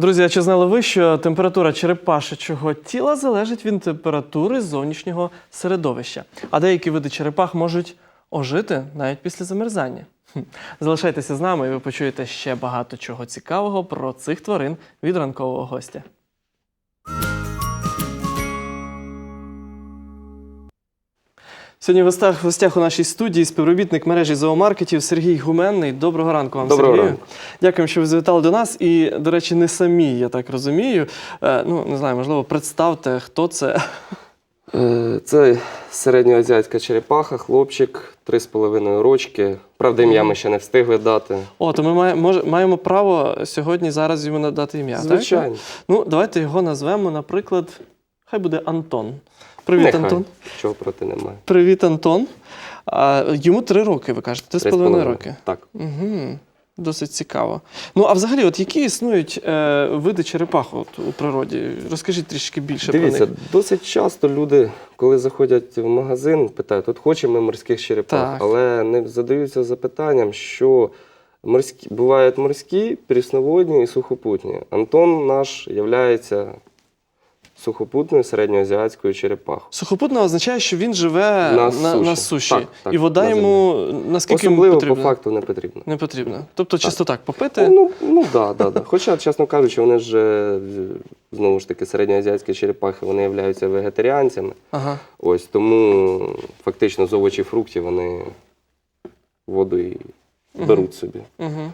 Друзі, а чи знали ви, що температура черепашечого тіла залежить від температури зовнішнього середовища? А деякі види черепах можуть ожити навіть після замерзання. Залишайтеся з нами, і ви почуєте ще багато чого цікавого про цих тварин від ранкового гостя. Сьогодні в гостях, в гостях у нашій студії співробітник мережі зоомаркетів Сергій Гуменний. Доброго ранку вам, Доброго Сергію. ранку. Дякуємо, що ви завітали до нас. І, до речі, не самі, я так розумію. Е, ну, не знаю, можливо, представте, хто це. Е, Це середньоазіатська черепаха, хлопчик, 3,5 рочки. Правда, ім'я ми ще не встигли дати. О, то ми має- може- маємо право сьогодні зараз йому надати ім'я. так? Звичайно. Ну, давайте його назвемо, наприклад, хай буде Антон. Привіт, Нехай. Антон. Чого проти немає. Привіт, Антон. А, йому три роки, ви кажете, три з половиною роки. Так. Угу. Досить цікаво. Ну, а взагалі, от які існують е, види черепах от, у природі? Розкажіть трішки більше Дивіться, про них. досить часто люди, коли заходять в магазин, питають, от хочемо ми морських черепах, Так. але не задаються запитанням, що морські, бувають морські, прісноводні і сухопутні. Антон наш являється сухопутною середньоазіатською черепахою. Сухопутна означає, що він живе На на, на, суші. суші. Так, так, і вода на йому наскільки Особливо потрібно? по факту не потрібно. Не потрібно. Тобто, чисто так, попити. Ну, ну да, да, да. Хоча, чесно кажучи, вони ж е, знову ж таки середньоазіатські черепахи, вони являються вегетаріанцями. Ага. Ось тому фактично з овочів фруктів вони воду і беруть собі. Угу.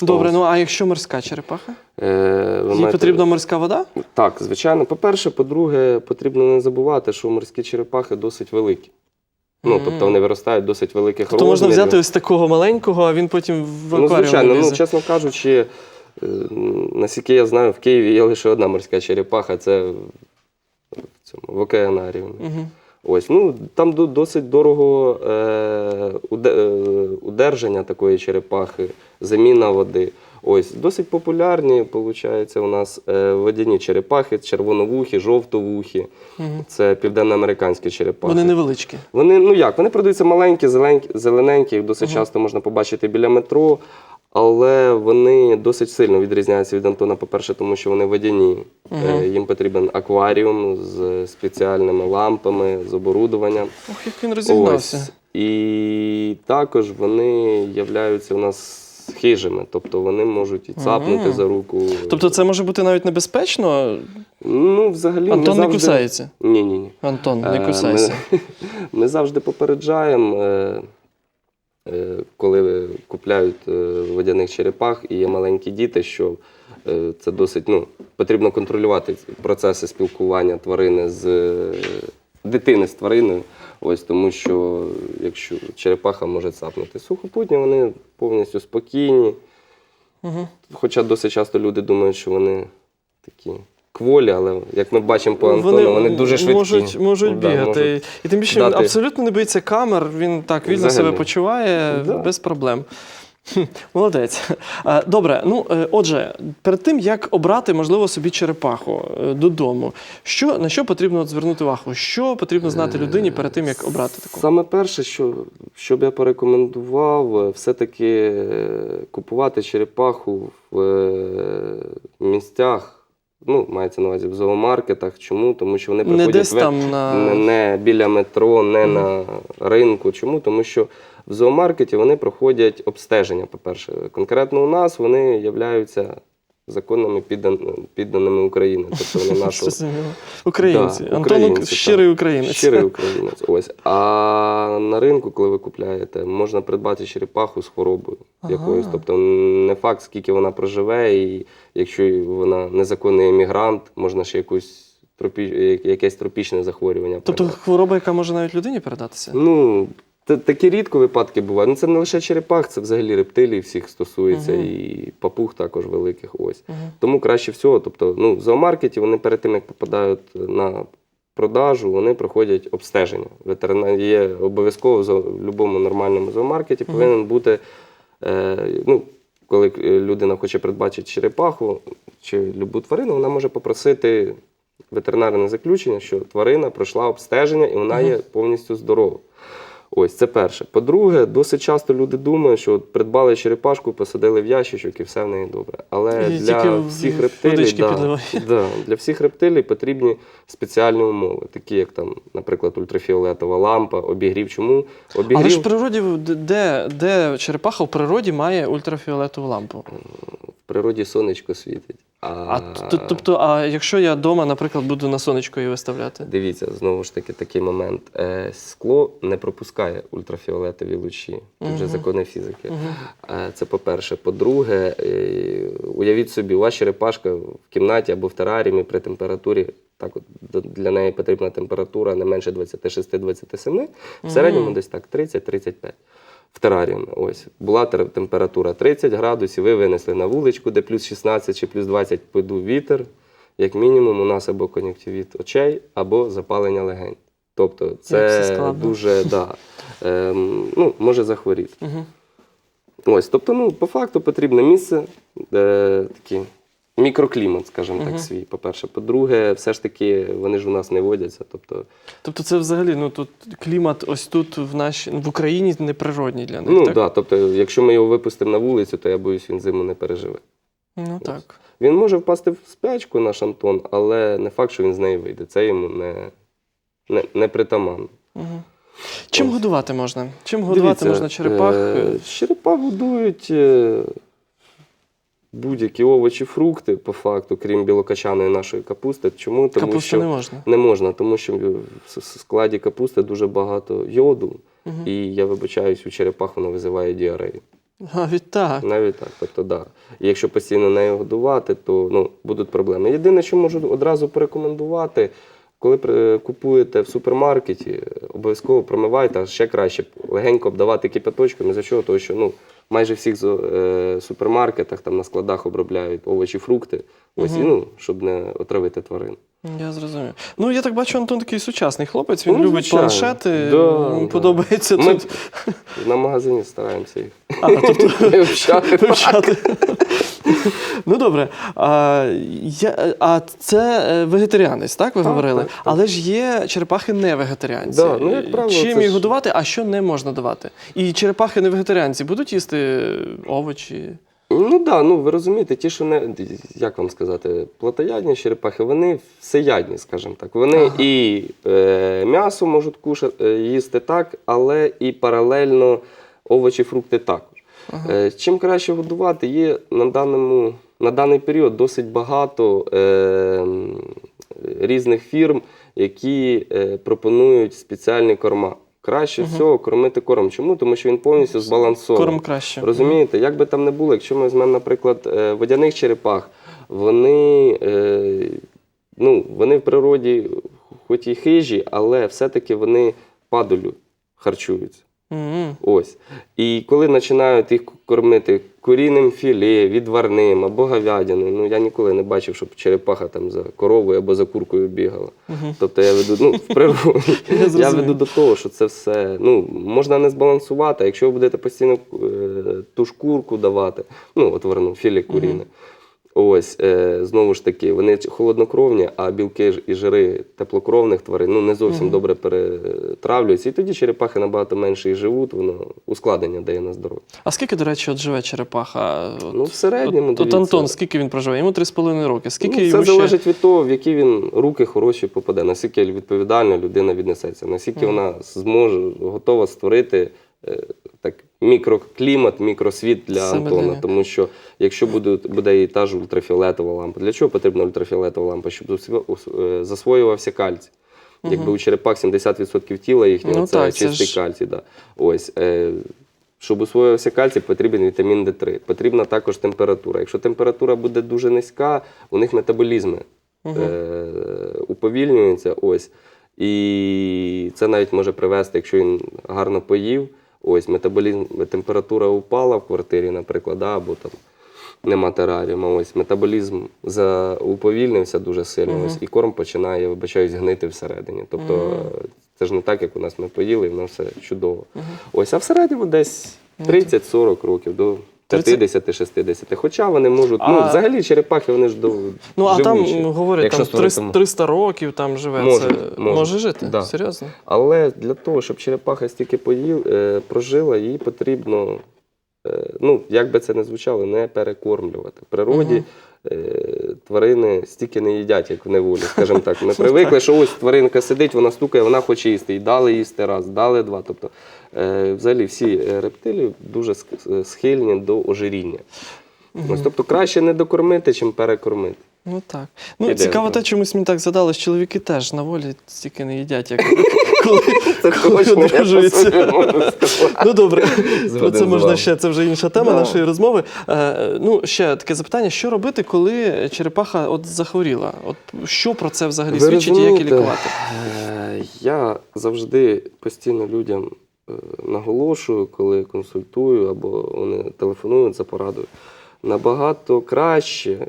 Добре, ну а якщо морська черепаха? Е, ви Їй маєте- потрібна морська вода? Так, звичайно. По-перше, по-друге, потрібно не забувати, що морські черепахи досить великі. Ну, Мгм. тобто вони виростають досить великих То можна розмірів. взяти ось такого маленького, а він потім в Ну, акваріум звичайно, ну, чесно кажучи, е, наскільки я знаю, в Києві є лише одна морська черепаха, це в цьому в океанаріумі. Угу. Ось, ну там досить дорого е, е, удержання такої черепахи, заміна води. Ось, досить популярні, виходить, у нас е, водяні черепахи, червоновухі, жовтовухі. Угу. Це південноамериканські черепахи. Вони невеличкі. Вони, ну як, вони продаються маленькі, зелененькі, їх досить Мгм. часто можна побачити біля метро, але вони досить сильно відрізняються від Антона, по-перше, тому що вони водяні. Мгм. Е, Їм потрібен акваріум з спеціальними лампами, з оборудованням. Ох, як він розігнався. Ось. І також вони являються у нас хижими, тобто вони можуть і цапнути Мгм. за руку. Тобто це може бути навіть небезпечно. ну, взагалі, Антон ми не завжди... кусається. Ні, ні, ні. Антон, Е, не кусайся. Ми, ми завжди попереджаємо, е, е, коли купляють е, водяних черепах і є маленькі діти, що е, це досить ну, потрібно контролювати процеси спілкування тварини з е, дитини з твариною. Ось тому, що якщо черепаха може цапнути сухопутні, вони повністю спокійні. Угу. Хоча досить часто люди думають, що вони такі кволі, але як ми бачимо по Антону, вони, дуже швидкі. Можуть, можуть Да, бігати. можуть І тим більше він абсолютно не боїться камер, він так вільно Взагалі. себе почуває Да. без проблем. Молодець. Добре, ну е, отже, перед тим як обрати, можливо, собі черепаху е, додому, що на що потрібно звернути увагу? Що потрібно знати людині перед тим, як обрати таку? Саме перше, що, що б я порекомендував, е, все-таки е, купувати черепаху в е, місцях, ну, мається на увазі в зоомаркетах. Чому? Тому що вони Не десь в- там на не, не біля метро, не mm. на ринку. Чому? Тому що в зоомаркеті вони проходять обстеження, по-перше. Конкретно у нас вони являються законними піддан- підданими України. Тобто вони нашого українці. Да, Антон українці, щирий українець. Щирий українець. Ось. А на ринку, коли ви купляєте, можна придбати черепаху з хворобою Ага. якоюсь. Тобто не факт, скільки вона проживе, і якщо вона незаконний емігрант, можна ще якусь тропі... якесь тропічне захворювання. Тобто хвороба, яка може навіть людині передатися? Ну, такі рідко випадки бувають. Ну, це не лише черепах, це взагалі рептилій всіх стосується, Мгм. і папуг також великих. Ось. Мгм. Тому краще всього, тобто, ну, в зоомаркеті вони перед тим, як попадають на продажу, вони проходять обстеження. Ветеринар є обов'язково в будь-якому нормальному зоомаркеті Мгм. повинен бути. Е, ну, коли е, людина хоче придбати черепаху чи любу тварину, вона може попросити ветеринарне заключення, що тварина пройшла обстеження і вона є повністю здорова. Ось це перше. По-друге, досить часто люди думають, що от придбали черепашку, посадили в ящичок і все в неї добре. Але І для всіх рептилій, да, да, для всіх рептилій потрібні спеціальні умови, такі як там, наприклад, ультрафіолетова лампа, обігрів. Чому? Обігрів Але ж в природі, де, де черепаха в природі має ультрафіолетову лампу? в природі сонечко світить. А, А т- тобто, а якщо я вдома, наприклад, буду на сонечко її виставляти? Дивіться, знову ж таки, такий момент. Е, скло не пропускає ультрафіолетові лучі. Тут вже Мгм. закони фізики. Мгм. Е, Це по-перше. По-друге, е, уявіть собі, у вас черепашка в кімнаті або в тераріумі при температурі. Так, от для неї потрібна температура не менше 26-27, в середньому Мгм. десь так 30-35. В тераріумі. Ось була температура 30 градусів, ви винесли на вуличку, де плюс 16 чи плюс 20 подув вітер. Як мінімум, у нас або кон'юктивіт очей, або запалення легень. Тобто, це дуже да, ем, ну, може захворіти. Мгм. Ось, тобто, ну, по факту потрібне місце, де такий мікроклімат, скажімо так, свій. По-перше. По-друге, все ж таки, вони ж у нас не водяться. Тобто, Тобто це взагалі ну тут клімат ось тут в нашій в Україні неприродній для них, ну, так? да, тобто, якщо ми його випустимо на вулицю, то я боюсь, він зиму не переживе. Ну так. Він може впасти в спячку, наш Антон, але не факт, що він з неї вийде. Це йому не, не, не притаманно. Угу. Чим годувати можна? Чим годувати Дивіться, можна черепах? Е, черепах годують е, будь-які овочі, фрукти, по факту, крім білокачаної нашої капусти. Чому? Тому Капусту що не можна. не можна, тому що в складі капусти дуже багато йоду, Угу. і я вибачаюсь, у черепах воно визиває діарею. Навіть так. Навіть так. Тобто, да. І якщо постійно нею годувати, то ну, будуть проблеми. Єдине, що можу одразу порекомендувати, коли купуєте в супермаркеті, обов'язково промивайте, а ще краще легенько обдавати кипяточком. Із-за чого? Тому що ну, майже всіх е, супермаркетах там на складах обробляють овочі, фрукти, ось, і, ну, щоб не отравити тварин. Я зрозумів. Ну, я так бачу, Антон такий сучасний хлопець, він Ну, любить звичайно. планшети, Да, йому да. подобається Ми тут. на магазині стараємося їх А, тобто вивчати. Ну добре. А, я, а це е, вегетаріанець, так ви Так, говорили? так, так. Але ж є черепахи не вегетаріанці. Да, ну, як правило, Чим їх ж- годувати, а що не можна давати? І черепахи не вегетаріанці будуть їсти овочі? Ну так, да, ну ви розумієте, ті, що не як вам сказати, плотоядні черепахи, вони всеядні, скажімо так. Вони Ага. і е, м'ясо можуть кушати, е, їсти так, але і паралельно овочі, фрукти також. Ага. Е, чим краще годувати, є на даному на даний період досить багато е, різних фірм, які е, пропонують спеціальні корма. Краще Мгм. всього кормити корм. Чому? Тому що він повністю збалансований. Корм краще. Розумієте, як би там не було, якщо ми візьмемо, наприклад, е, водяних черепах, вони, е, ну, вони в природі, хоч і хижі, але все-таки вони падалю харчуються. Мгм. Ось. І коли починають їх кормити куріним філе, відварним або говядиною, ну я ніколи не бачив, щоб черепаха там за коровою або за куркою бігала. Мгм. Тобто я веду ну, в природі. Я веду до того, що це все ну, можна не збалансувати. Якщо ви будете постійно е, ту шкурку давати, ну, от верну, філе куріне. Ось, е, знову ж таки, вони холоднокровні, а білки і жири теплокровних тварин ну, не зовсім добре перетравлюються. І тоді черепахи набагато менше і живуть, воно ускладнення дає на здоров'я. А скільки, до речі, от живе черепаха? От, Ну, в середньому, от, от. Антон, скільки він проживе? Йому 3,5 роки. Скільки ну, це йому залежить від того, в які він руки хороші попаде, наскільки відповідально людина віднесеться, наскільки Мгм. вона зможе готова створити е, мікроклімат, мікросвіт для Саме Антона. нього. Тому що якщо буде, буде і та ж ультрафіолетова лампа, для чого потрібна ультрафіолетова лампа? Щоб е, засвоювався кальцій. Якби у черепах 70% тіла їхнього Ну це так, це чистий ж- кальцій. Да. Ось, е, щоб усвоювався кальцій, потрібен вітамін Д3. Потрібна також температура. Якщо температура буде дуже низька, у них метаболізми е, уповільнюється. Ось. І це навіть може привести, якщо він гарно поїв, ось метаболізм, температура упала в квартирі, наприклад, да, або там нема тераріума. Ось метаболізм за, уповільнився дуже сильно. Мгм. Ось, і корм починає, я вибачаюсь, гнити всередині. Тобто Мгм. е, це ж не так, як у нас ми поїли, і воно все чудово. Ось, а всередині десь Ну, 30-40 років до 30? 50-60. Хоча вони можуть. А- Ну, взагалі черепахи вони ж до. Ну, а живучі. там говорять, там 300, 300 років там живе. Може, це може. може жити? Да. Серйозно? Але для того, щоб черепаха стільки поїв, е, прожила, їй потрібно, е, ну, як би це не звучало, не перекормлювати. В природі е, тварини стільки не їдять, як в неволі. Скажімо так, ми привикли, що ось тваринка сидить, вона стукає, вона хоче їсти. І дали їсти раз, дали два. Тобто, взагалі, всі е, рептилії дуже схильні до ожиріння. Ось, тобто краще не докормити, чим перекормити. Ну так. Ну, Іде, цікаво так. те, чомусь мені так задалось, чоловіки теж на волі стільки не їдять, як коли, коли одружуються. Ну добре, про це можна ще, це вже інша тема Да. нашої розмови. Е, ну, ще таке запитання: що робити, коли черепаха от захворіла? От що про це взагалі Ви свідчить і як її лікувати? е, Я завжди постійно людям е, наголошую, коли консультую або вони телефонують за порадою. Набагато краще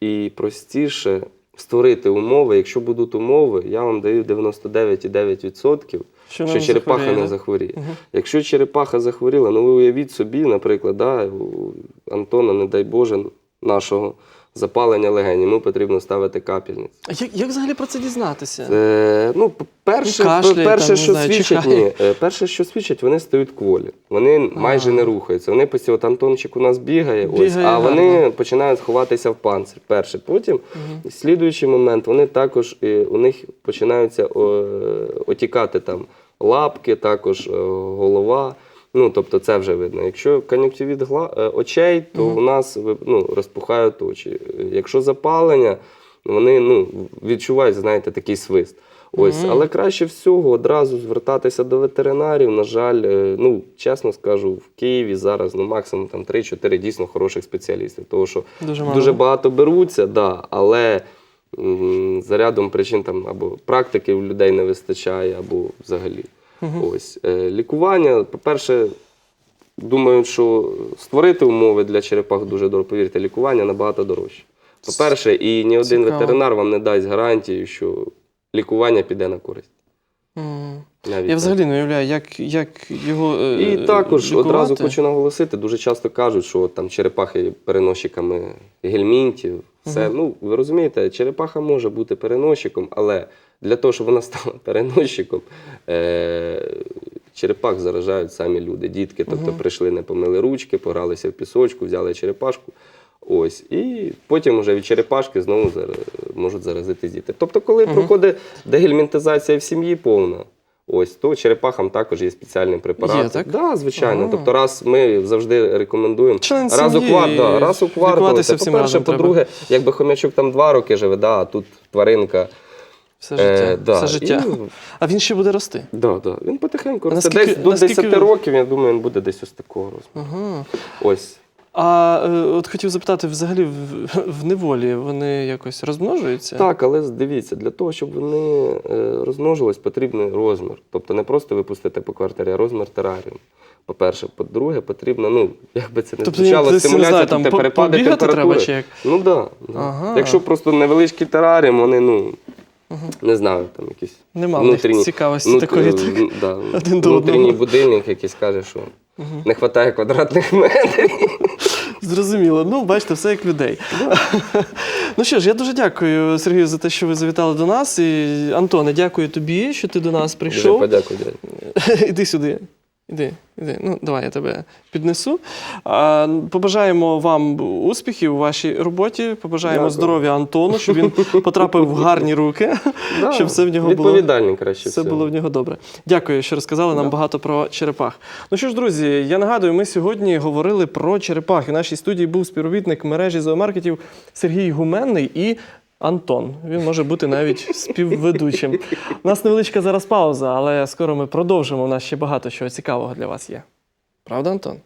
і простіше створити умови. Якщо будуть умови, я вам даю 99,9%, що не черепаха захворіє, не захворіє. Мгм. Якщо черепаха захворіла, ну ви уявіть собі, наприклад, да, у Антона, не дай Боже, нашого запалення легень, йому потрібно ставити капельницю. А як, як взагалі про це дізнатися? Е, ну, перше, Ну, кашляє, перше, там, не що знаю, свідчить, чихає. ні, е, перше, що свідчить, вони стають кволі. Вони майже не рухаються. Вони постійно, от Антончик у нас бігає, ось, Бігає а вони гарно. починають ховатися в панцир. Перше. Потім, слідуючий момент, вони також е, у них починаються о, отікати там лапки, також е, голова. Ну, тобто це вже видно. Якщо кон'юнктивіт гла- е, очей, то у нас ну, розпухають очі. Якщо запалення, вони ну, відчувають, знаєте, такий свист. Ось, але краще всього одразу звертатися до ветеринарів. На жаль, е, ну чесно скажу, в Києві зараз ну максимум там 3-4 дійсно хороших спеціалістів. Тому що Дуже дуже багато беруться, да, але м, за рядом причин там або практики у людей не вистачає, або взагалі. Мгм. Ось е, лікування, по-перше, думаю, що створити умови для черепах дуже дорого. Повірте, лікування набагато дорожче. По-перше, і ні один Цікаво. ветеринар вам не дасть гарантію, що лікування піде на користь. Навіть Я взагалі не уявляю, як, як його. е, І також лікувати. одразу хочу наголосити, дуже часто кажуть, що там черепахи є переносчиками гельмінтів. Все. Мгм. Ну, ви розумієте, черепаха може бути переносчиком, але для того, щоб вона стала переносчиком, е- черепах заражають самі люди. Дітки, тобто Мгм. прийшли, не помили ручки, погралися в пісочку, взяли черепашку. Ось, і потім вже від черепашки знову зар- можуть заразити діти. Тобто, коли Мгм. проходить дегельмінтизація в сім'ї повна, ось, то черепахам також є спеціальний препарат. Є, так? Да, звичайно. Ага. Тобто, раз ми завжди рекомендуємо. Член Раз у да, раз у квартал. разом треба. по-друге, якби хомячок там два роки живе, да, а тут тваринка. Все життя. Е, да, Все життя. і- А він ще буде рости. Да, да. Він потихеньку росте. наскільки- Десь до наскільки 10 років, я думаю, він буде десь ось такого розміру. Ага. Ось. А е, от хотів запитати, взагалі в, в неволі вони якось розмножуються? Так, але дивіться, для того, щоб вони е, розмножились, потрібний розмір. Тобто не просто випустити по квартирі, а розмір тераріуму. По-перше, по-друге, потрібно, ну, як би це не Тобто звучало, стимуляція, там тобто перепади температури. треба чи як? Ну так. Да, да. Ага. Якщо просто невеличкий тераріум, вони, ну, Не знаю, там якісь Нема внутрішні- цікавості внутр... такої. Так? да, Один до внутрішній одного. будильник якийсь каже, що не вистачає квадратних метрів. Зрозуміло. Ну, бачите, все як людей. ну що ж, я дуже дякую, Сергію, за те, що ви завітали до нас. І Антоне, дякую тобі, що ти до нас Дуже прийшов. подякую. Іди сюди. Іди, іди. Ну, давай я тебе піднесу. А, побажаємо вам успіхів у вашій роботі. Побажаємо Дякую. здоров'я Антону, щоб він потрапив в гарні руки, Да, щоб все в нього було. Краще Все всього. було в нього добре. Дякую, що розказали нам Да. багато про черепах. Ну що ж, друзі, я нагадую, ми сьогодні говорили про черепах. В нашій студії був співробітник мережі зоомаркетів Сергій Гуменний і Антон. Він може бути навіть співведучим. У нас невеличка зараз пауза, але скоро ми продовжимо. У нас ще багато чого цікавого для вас є. Правда, Антон?